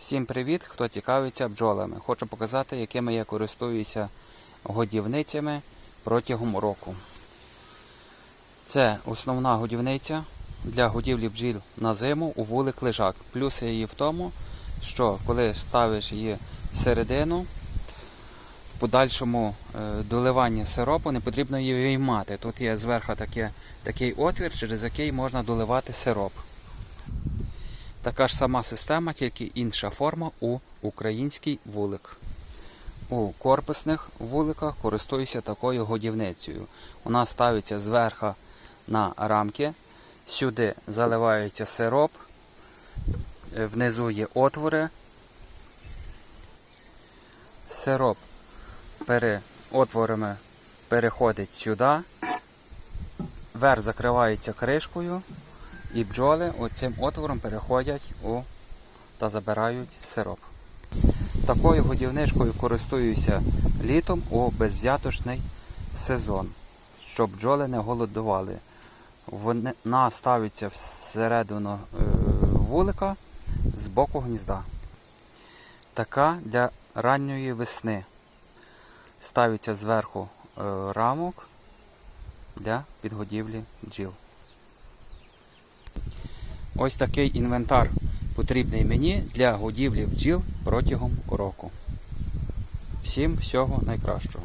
Всім привіт, хто цікавиться бджолами. Хочу показати, якими я користуюся годівницями протягом року. Це основна годівниця для годівлі бджіл на зиму у вулик лежак. Плюс її в тому, що коли ставиш її всередину, в подальшому е, доливанні сиропу не потрібно її виймати. Тут є зверху таке, такий отвір, через який можна доливати сироп. Така ж сама система, тільки інша форма у український вулик. У корпусних вуликах користуюся такою годівницею. Вона ставиться зверху на рамки, сюди заливається сироп, внизу є отвори. Сироп пере, отворами переходить сюди, верх закривається кришкою. І бджоли оцим отвором переходять у та забирають сироп. Такою годівничкою користуюся літом у безвзяточний сезон, щоб бджоли не голодували. Вона ставиться всередину е, вулика з боку гнізда. Така для ранньої весни. Ставиться зверху е, рамок для підгодівлі бджіл. Ось такий інвентар потрібний мені для годівлі бджіл протягом року. Всім всього найкращого.